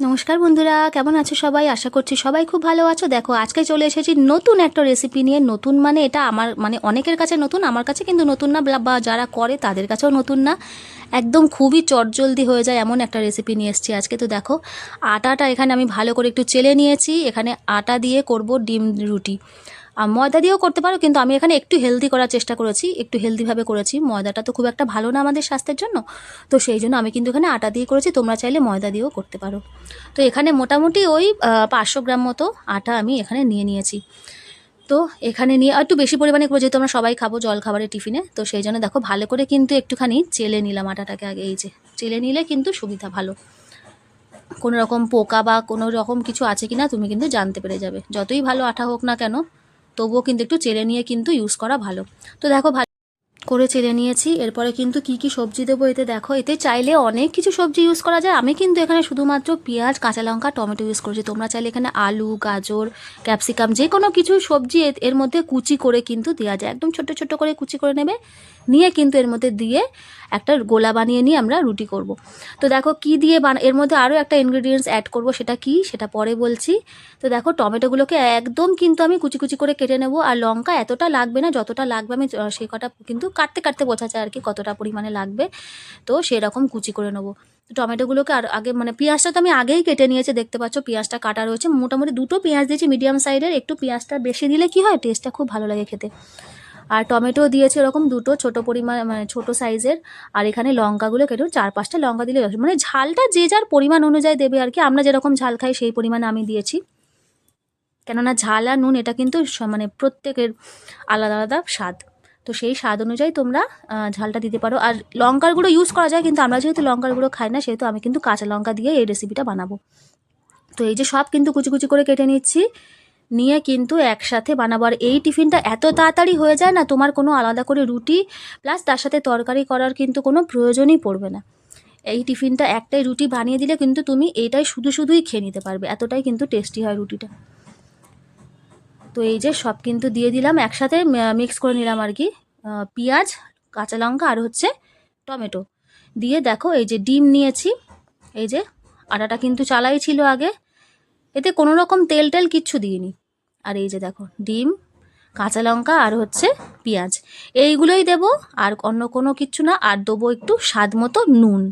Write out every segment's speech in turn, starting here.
নমস্কার বন্ধুরা, কেমন আছো সবাই? আশা করছি সবাই খুব ভালো আছো। দেখো, আজকে চলে এসেছি নতুন একটা রেসিপি নিয়ে। নতুন মানে এটা আমার মানে অনেকের কাছে নতুন, আমার কাছে কিন্তু নতুন না, বা- যারা করে তাদের কাছেও নতুন না। একদম খুবই চটজলদি হয়ে যায় এমন একটা রেসিপি নিয়ে এসেছি আজকে। তো দেখো, আটাটা এখানে আমি ভালো করে একটু চেলে নিয়েছি। এখানে আটা দিয়ে করব ডিম রুটি। ময়দা দিয়েও করতে পারো, কিন্তু আমি এখানে একটু হেলদি করার চেষ্টা করেছি, একটু হেলদিভাবে করেছি। ময়দাটা তো খুব একটা ভালো না আমাদের স্বাস্থ্যের জন্য, তো সেই জন্য আমি কিন্তু এখানে আটা দিয়ে করেছি, তোমরা চাইলে ময়দা দিয়েও করতে পারো। তো এখানে মোটামুটি ওই পাঁচশো গ্রাম মতো আটা আমি এখানে নিয়ে নিয়েছি। তো এখানে নিয়ে একটু বেশি পরিমাণে করে, যেহেতু আমরা সবাই খাব জল খাবারের টিফিনে, তো সেই জন্য দেখো ভালো করে কিন্তু একটুখানি চেলে নিলাম আটাটাকে আগে, এই যে চেলে নিলে কিন্তু সুবিধা ভালো। কোনো রকম পোকা বা কোনো রকম কিছু আছে কি না তুমি কিন্তু জানতে পেরে যাবে। যতই ভালো আটা হোক না কেন তবুও কিন্তু একটু চেলে নিয়ে কিন্তু ইউজ করা ভালো। তো দেখো ভালো করে চেলে নিয়েছি। এরপরে কিন্তু কি কি সবজি দেবো এতে দেখো। এতে চাইলে অনেক কিছু সবজি ইউজ করা যায়। আমি কিন্তু এখানে শুধুমাত্র পেঁয়াজ, কাঁচা লঙ্কা, টমেটো ইউজ করেছি। তোমরা চাইলে এখানে আলু, গাজর ক্যাপসিকাম যে কোনো কিছু সবজি এর মধ্যে কুচি করে কিন্তু দেওয়া যায়। একদম ছোট ছোট করে কুচি করে নেবে। নিয়ে কিন্তু এর মধ্যে দিয়ে একটা গোলা বানিয়ে নিয়ে আমরা রুটি করব। তো দেখো কি দিয়ে এর মধ্যে আরও একটা ইনগ্রেডিয়েন্টস অ্যাড করব। সেটা কি? সেটা পরে বলছি। তো দেখো টমেটোগুলোকে একদম কিন্তু আমি কুচি কুচি করে কেটে নেব। আর লঙ্কা এতটা লাগবে না, যতটা লাগবে আমি সেই কটা কিন্তু কাটতে কাটতে বোঝা যায় আর কি কতটা পরিমাণে লাগবে। তো সেরকম কুচি করে নেব। টমেটোগুলোকে আর আগে মানে পেঁয়াজটা তো আমি আগেই কেটে নিয়েছি, দেখতে পাচ্ছ পেঁয়াজটা কাটা রয়েছে। মোটামুটি দুটো পেঁয়াজ দিয়েছি মিডিয়াম সাইজের, একটু পেঁয়াজটা বেশি দিলে কি হয় টেস্টটা খুব ভালো লাগে খেতে। আর টমেটো দিয়েছি এরকম দুটো ছোট পরিমাণ মানে ছোটো সাইজের। আর এখানে লঙ্কাগুলো কেটে চার পাঁচটা লঙ্কা দিলে। মানে ঝালটা যে যার পরিমাণ অনুযায়ী দেবে আর কি, আমরা যেরকম ঝাল খাই সেই পরিমাণে আমি দিয়েছি। কেননা ঝাল আর নুন, এটা কিন্তু মানে প্রত্যেকের আলাদা আলাদা স্বাদ। তো সেই স্বাদ অনুযায়ী তোমরা ঝালটা দিতে পারো। আর লঙ্কার গুঁড়ো ইউজ করা যায়, কিন্তু আমরা যেহেতু লঙ্কার গুঁড়ো খাই না, সেহেতু আমি কিন্তু কাঁচা লঙ্কা দিয়ে এই রেসিপিটা বানাবো। তো এই যে সব কিন্তু কুচি কুচি করে কেটে নিচ্ছি, নিয়ে কিন্তু একসাথে বানাবো। আর এই টিফিনটা এত তাড়াতাড়ি হয়ে যায় না, তোমার কোনো আলাদা করে রুটি প্লাস তার সাথে তরকারি করার কিন্তু কোনো প্রয়োজনই পড়বে না। এই টিফিনটা একটাই রুটি বানিয়ে দিলে কিন্তু তুমি এটাই শুধু শুধুই খেয়ে নিতে পারবে, এতটাই কিন্তু টেস্টি হয় রুটিটা। তো এই যে সব কিন্তু দিয়ে দিলাম। একসাথে মিক্স করে নিলাম আর কি। পেঁয়াজ, কাঁচা লঙ্কা আর হচ্ছে টমেটো। দিয়ে দেখো এই যে ডিম নিয়েছি। এই যে আটাটা কিন্তু চালাই ছিল আগে। এতে কোনো রকম তেল টেল কিচ্ছু দিইনি। আর এই যে দেখো ডিম, কাঁচা লঙ্কা আর হচ্ছে পেঁয়াজ। এইগুলোই দেবো, আর অন্য কোনো কিচ্ছু না। আর দেবো একটু স্বাদ মতো নুন।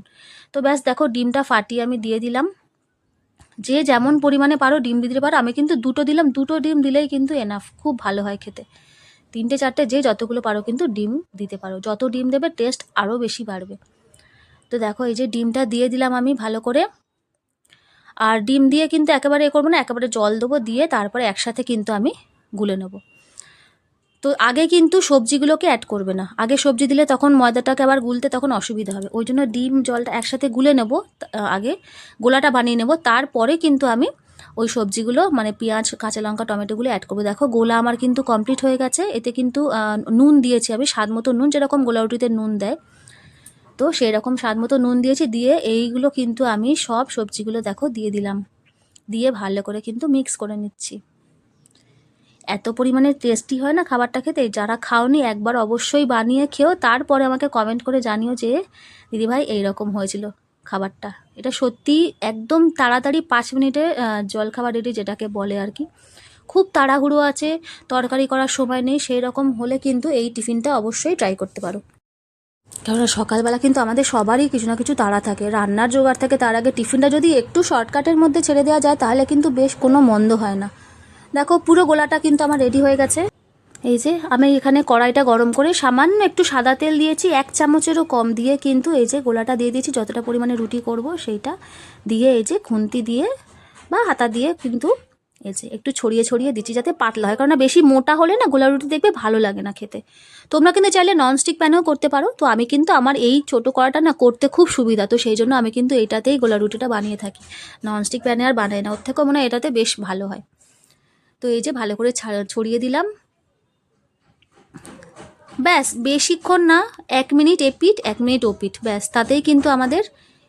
তো ব্যাস দেখো ডিমটা ফাটিয়ে আমি দিয়ে দিলাম। যে যেমন পরিমাণে পারো ডিম দিতে পারো, আমি কিন্তু দুটো দিলাম, দুটো ডিম দিলেই কিন্তু এনাফ খুব ভালো হয় খেতে। তিনটে, চারটে, যে যতগুলো পারো কিন্তু ডিম দিতে পারো। যত ডিম দেবে টেস্ট আরও বেশি বাড়বে। তো দেখো, এই যে ডিমটা দিয়ে দিলাম আমি ভালো করে। আর ডিম দিয়ে কিন্তু একেবারে এ করব না, একেবারে জল দেবো, দিয়ে তারপরে একসাথে কিন্তু আমি গুলে নেব। তো আগে কিন্তু সবজিগুলোকে অ্যাড করবে না। আগে সবজি দিলে তখন ময়দাটাকে আবার গুলতে তখন অসুবিধা হবে। ওই জন্য ডিম জলটা একসাথে গুলে নেব আগে গোলাটা বানিয়ে নেব। তারপরে কিন্তু আমি ওই সবজিগুলো মানে পেঁয়াজ, কাঁচা লঙ্কা, টমেটোগুলো অ্যাড করব। দেখো গোলা আমার কিন্তু কমপ্লিট হয়ে গেছে। এতে কিন্তু নুন দিয়েছি আমি, স্বাদ মতো নুন, যেরকম গোলা রুটিতে নুন দেয়। তো সেই রকম স্বাদ মতো নুন দিয়েছি, দিয়ে এইগুলো কিন্তু আমি সব সবজিগুলো দেখো দিয়ে দিলাম। দিয়ে ভালো করে কিন্তু মিক্স করে নিচ্ছি। এত পরিমাণে টেস্টি হয় না খাবারটা খেতে? যারা খাওনি, একবার অবশ্যই বানিয়ে খেও। তারপরে আমাকে কমেন্ট করে জানিও যে, দিদিভাই, এইরকম হয়েছিল খাবারটা। এটা সত্যি একদম তাড়াতাড়ি পাঁচ মিনিটে জল খাবার রেডি যেটাকে বলে আর কি। খুব তাড়াহুড়ো আছে, তরকারি করার সময় নেই সেই রকম হলে কিন্তু এই টিফিনটা অবশ্যই ট্রাই করতে পারো। কেননা সকালবেলা কিন্তু আমাদের সবারই কিছু না কিছু তাড়া থাকে। রান্নার জোগাড় থাকে, তার আগে টিফিনটা যদি একটু শর্টকাটের মধ্যে ছেড়ে দেওয়া যায়, তাহলে কিন্তু বেশ কোনো মন্দ হয় না। দেখো, পুরো গোলাটা কিন্তু আমার রেডি হয়ে গেছে। এই যে, আমি এখানে কড়াইটা গরম করে সামান্য একটু সাদা তেল দিয়েছি, এক চামচেরও কম দিয়ে কিন্তু এই যে গোলাটা দিয়ে দিয়েছি, যতটা পরিমাণে রুটি করব সেইটা দিয়ে এই যে খুন্তি দিয়ে বা হাতা দিয়ে কিন্তু এই যে একটু ছড়িয়ে ছড়িয়ে দিচ্ছি যাতে পাতলা হয়। কারণ বেশি মোটা হলে না গোলা রুটি দেখবে ভালো লাগে না খেতে। তোমরা কিন্তু চাইলে ননস্টিক প্যানেও করতে পারো। তো আমি কিন্তু আমার এই ছোটো কড়াটা না করতে খুব সুবিধা। তো সেই জন্য আমি কিন্তু এইটাতেই গোলা রুটিটা বানিয়ে থাকি। ননস্টিক প্যানে আর বানাই না। ওর থেকেও মনে হয় এটাতে বেশ ভালো হয়। তো এই যে ভালো করে ছড়িয়ে দিলাম। ব্যাস, বেশিক্ষণ না, এক মিনিট এপিট এক মিনিট ওপিট ব্যাস, তাতেই কিন্তু আমাদের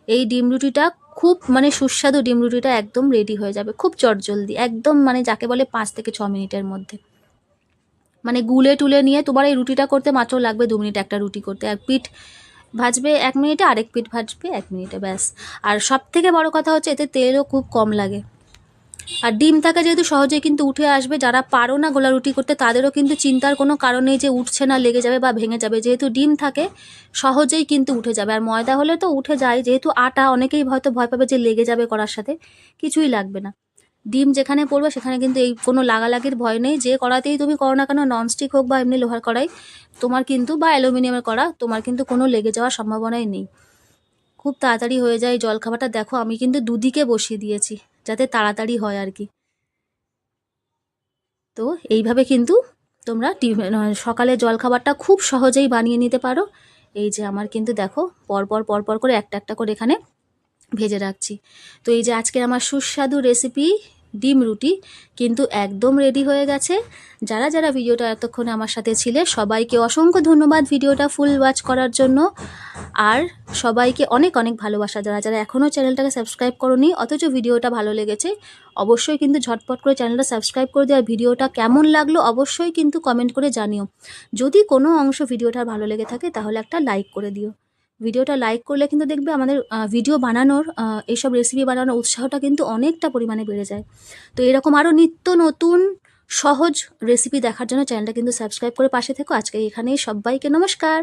এই ডিম রুটিটা খুব মানে সুস্বাদু ডিম রুটিটা একদম রেডি হয়ে যাবে, খুব চটজলদি, একদম মানে যাকে বলে পাঁচ থেকে ছ মিনিটের মধ্যে। মানে গুলে টুলে নিয়ে তোমার এই রুটিটা করতে মাত্র লাগবে দু মিনিট একটা রুটি করতে। এক পিঠ ভাজবে, এক মিনিটে আরেক পিঠ ভাজবে, এক মিনিটে ব্যাস। আর সব থেকে বড় কথা হচ্ছে এতে তেলও খুব কম লাগে। আর ডিম থাকে যেহেতু সহজেই কিন্তু উঠে আসবে, যারা পারো না গোলা রুটি করতে, তাদেরও কিন্তু চিন্তার কোনো কারণ যে উঠছে না, লেগে যাবে বা ভেঙে যাবে। যেহেতু ডিম থাকে, সহজেই কিন্তু উঠে যাবে। আর ময়দা হলে তো উঠে যায়, যেহেতু আটা, অনেকেই হয়তো ভয় পাবে যে লেগে যাবে করার সাথে, কিছুই লাগবে না। ডিম যেখানে পড়বে, সেখানে কিন্তু এই কোনো লাগালাগির ভয় নেই। যে কড়াতেই তুমি করো না কেন ননস্টিক হোক বা এমনি লোহার কড়াই, তোমার কিন্তু বা অ্যালুমিনিয়ামের কড়া, তোমার কিন্তু কোনো লেগে যাওয়ার সম্ভাবনাই নেই। খুব তাড়াতাড়ি হয়ে যায় জলখাবারটা। দেখো, আমি কিন্তু দুদিকে বসিয়ে দিয়েছি। যাতে তাড়াতাড়ি হয় আর কি। তো এইভাবে কিন্তু তোমরা আহ, সকালে জলখাবারটা খুব সহজেই বানিয়ে নিতে পারো। এই যে আমার কিন্তু দেখো পরপর পরপর করে একটা একটা করে এখানে ভেজে রাখছি। তো এই যে আজকের আমার সুস্বাদু রেসিপি ডিম রুটি, কিন্তু একদম রেডি হয়ে গেছে। যারা যারা ভিডিওটা এতক্ষণে আমার সাথে ছিলে, সবাইকে অসংখ্য ধন্যবাদ ভিডিওটা ফুল ওয়াচ করার জন্য। আর সবাইকে অনেক অনেক ভালোবাসা। যারা যারা এখনও চ্যানেলটাকে সাবস্ক্রাইব করনি, অথচ ভিডিওটা ভালো লেগেছে, অবশ্যই কিন্তু ঝটপট করে চ্যানেলটা সাবস্ক্রাইব করে দেওয়ার ভিডিওটা কেমন লাগল, অবশ্যই কিন্তু কমেন্ট করে জানিও। যদি কোনো অংশ ভিডিওটা ভালো লেগে থাকে, তাহলে একটা লাইক করে দিও। ভিডিওটা লাইক করলে কিন্তু দেখবে আমাদের ভিডিও বানানোর এইসব রেসিপি বানানোর উৎসাহটা কিন্তু অনেকটা পরিমাণে বেড়ে যায়। তো এরকম আরও নিত্য নতুন সহজ রেসিপি দেখার জন্য চ্যানেলটা কিন্তু সাবস্ক্রাইব করে পাশে থেকো। আজকে এখানেই সবাইকে নমস্কার।